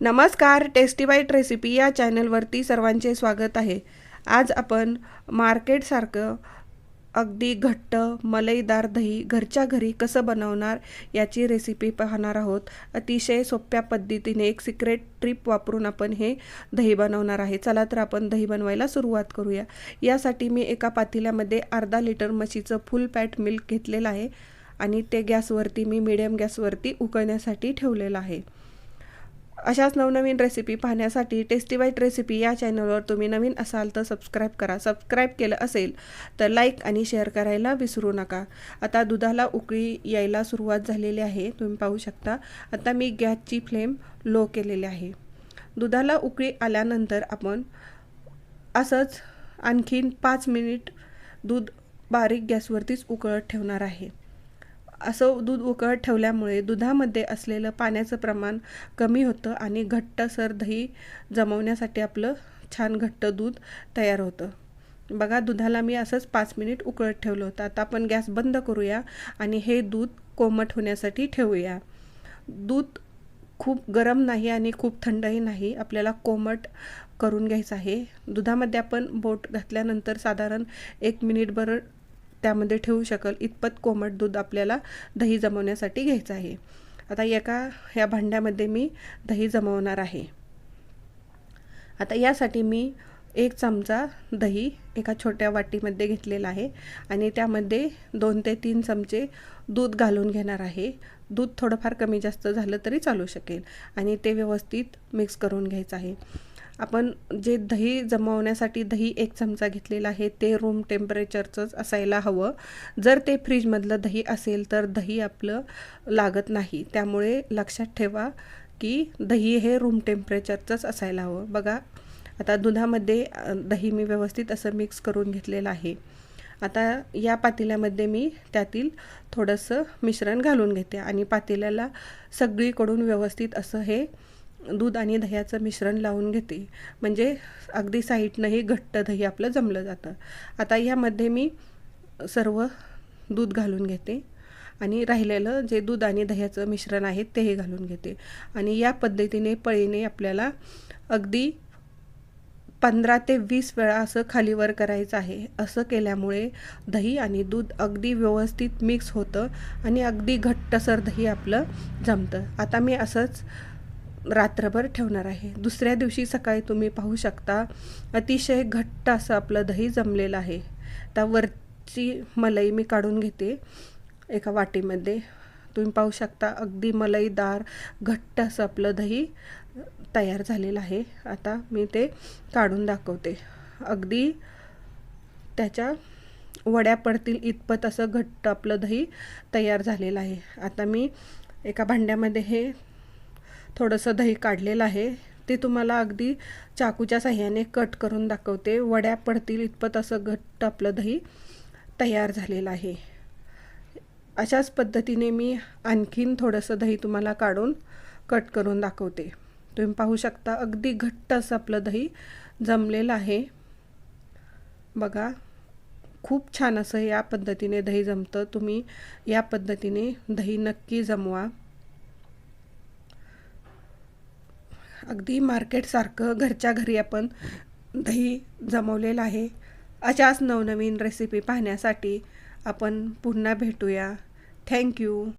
नमस्कार tasty bite recipe या चॅनलवरती सर्वांचे स्वागत आहे. आज आपण मार्केटसारखं अगदी घट्ट मलईदार दही घरच्या घरी कसं बनवणार याची रेसिपी पाहणार आहोत. अतिशय सोप्या पद्धतीने एक सिक्रेट ट्रिप वापरून आपण हे दही बनवणार आहे. चला तर आपण दही बनवायला सुरुवात करूया. यासाठी मी एका पातेल्यामध्ये अर्धा लिटर म्हशीचं फुल पॅट मिल्क घेतलेलं आहे आणि ते गॅसवरती मी मिडियम गॅसवरती उकळण्यासाठी ठेवलेलं आहे. अशाच नवनवीन रेसिपी पाहण्यासाठी टेस्टी वाईट रेसिपी या चॅनलवर तुम्ही नवीन असाल तर सबस्क्राईब करा. सबस्क्राईब केलं असेल तर लाईक आणि शेअर करायला विसरू नका. आता दुधाला उकळी यायला सुरुवात झालेली आहे. तुम्ही पाहू शकता. आता मी गॅसची फ्लेम लो केलेली आहे. दुधाला उकळी आल्यानंतर आपण असंच आणखीन पाच मिनिट दूध बारीक गॅसवरतीच उकळत ठेवणार आहे. असं दूध उकळत ठेवल्यामुळे दुधामध्ये असलेलं पाण्याचं प्रमाण कमी होतं आणि घट्टसर दही जमवण्यासाठी आपलं छान घट्ट दूध तयार होतं. बघा दुधाला मी असंच पाच मिनिट उकळत ठेवलं होतं. आता आपण गॅस बंद करूया आणि हे दूध कोमट होण्यासाठी ठेवूया. दूध खूप गरम नाही आणि खूप थंडही नाही. आपल्याला कोमट करून घ्यायचं आहे. दुधामध्ये आपण बोट घातल्यानंतर साधारण एक मिनिटभर त्यामध्ये ठेवू शकेल. इतपत कोमट दूध आपल्याला दही जमवण्यासाठी घ्यायचं आहे. आता एका ह्या भांड्यामध्ये मी दही जमवणार आहे. आता यासाठी मी एक चमचा दही एका छोट्या वाटीमध्ये घेतलेला आहे आणि त्यामध्ये दोन ते तीन चमचे दूध घालून घेणार आहे. दूध थोडंफार कमी जास्त झालं तरी चालू शकेल आणि ते व्यवस्थित मिक्स करून घ्यायचं आहे. आपण जे दही जमवण्यासाठी दही एक चमचा घेतलेला आहे ते रूम टेम्परेचरचंच असायला हवं. जर ते फ्रीजमधलं दही असेल तर दही आपलं लागत नाही. त्यामुळे लक्षात ठेवा की दही हे रूम टेम्परेचरचंच असायला हवं. बघा आता दुधामध्ये दही मी व्यवस्थित असं मिक्स करून घेतलेलं आहे. आता या पातेल्यामध्ये मी त्यातील थोडंसं मिश्रण घालून घेते आणि पातेल्याला सगळीकडून व्यवस्थित असं हे दूध आणि दह्याचं मिश्रण लावून घेते. म्हणजे अगदी साईडनंही घट्ट दही आपलं जमलं जातं. आता यामध्ये मी सर्व दूध घालून घेते. आणि राहिलेलं जे दूध आणि दह्याचं मिश्रण आहे तेही घालून घेते. आणि या पद्धतीने पळीने आपल्याला अगदी पंधरा ते वीस वेळा असं खालीवर करायचं आहे. असं केल्यामुळे दही आणि दूध अगदी व्यवस्थित मिक्स होतं आणि अगदी घट्टसर दही आपलं जमतं. आता मी असंच रात्रभर ठेवणार आहे. दुसऱ्या दिवशी सकाळी तुम्ही पाहू शकता अतिशय घट्ट असं आपलं दही जमलेलं आहे. त्या वरची मलई मी काढून घेते एका वाटीमध्ये. तुम्ही पाहू शकता अगदी मलईदार घट्ट असं आपलं दही तयार झालेलं आहे. आता मी ते काढून दाखवते. अगदी त्याच्या वड्या पडतील इतपत असं घट्ट आपलं दही तयार झालेलं आहे. आता मी एका भांड्यामध्ये हे थोडंसं दही काढलेलं आहे. ते तुम्हाला अगदी चाकूच्या साह्याने कट करून दाखवते. वड्या पडतील इतपत असं घट्ट आपलं दही तयार झालेलं आहे. अशाच पद्धतीने मी आणखीन थोडंसं दही तुम्हाला काढून कट करून दाखवते. तुम्ही पाहू शकता अगदी घट्ट असं आपलं दही जमलेलं आहे. बघा खूप छान असं या पद्धतीने दही जमतं. तुम्ही या पद्धतीने दही नक्की जमवा. अगदी मार्केटसारखं घरच्या घरी आपण दही जमवलेलं आहे. अशाच नवनवीन रेसिपी पाहण्यासाठी आपण पुन्हा भेटूया. थँक्यू